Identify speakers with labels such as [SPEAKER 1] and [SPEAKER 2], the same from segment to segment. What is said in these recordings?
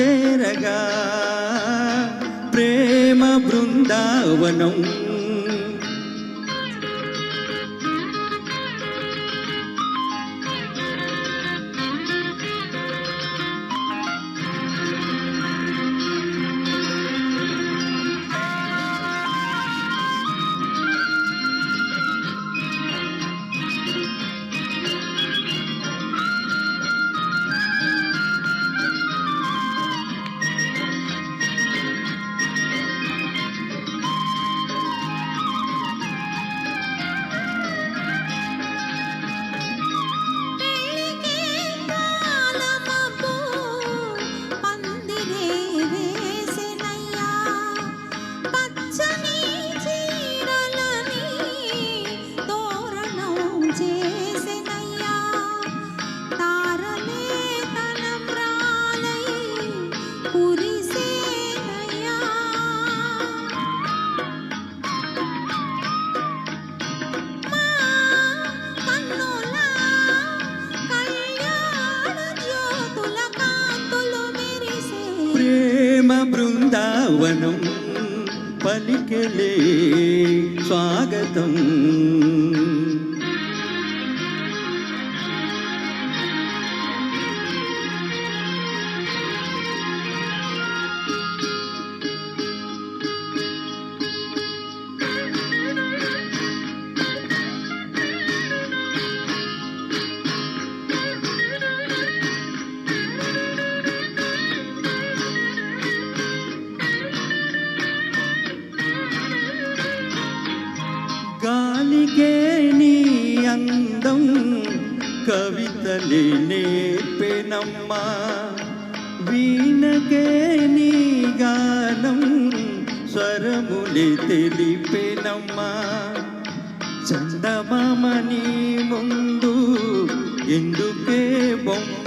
[SPEAKER 1] చేరగా ప్రేమ బృందావనం ప్రేమ బృందావనం పలికెలే స్వాగతం. అందుకే నీ అందం కవితలే నేర్పెనమ్మా. వీణకే నీ గానం స్వరములే తెలిపెనమ్మా. చందమామ నీ ముందు ఎందుకే బొమ్మ?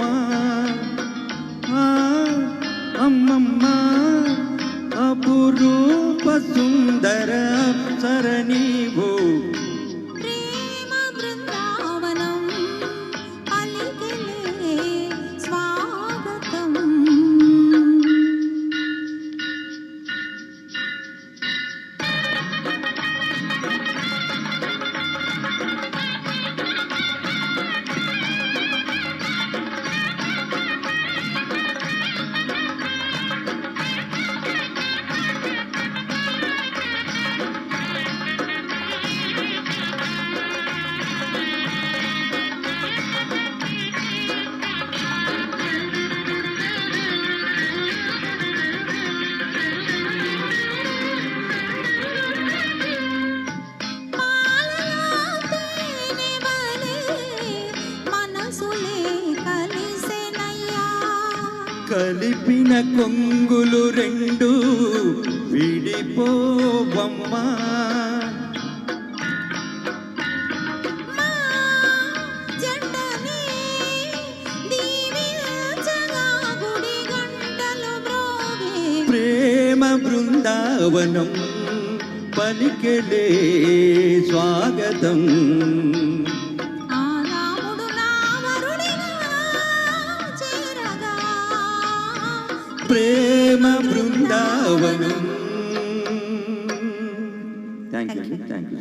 [SPEAKER 1] కలిపిన కొంగులు రెండు విడిపోవమ్మా. ప్రేమ బృందావనం పలికెలే స్వాగతం. ప్రేమ Brindavanam. Thank you thank you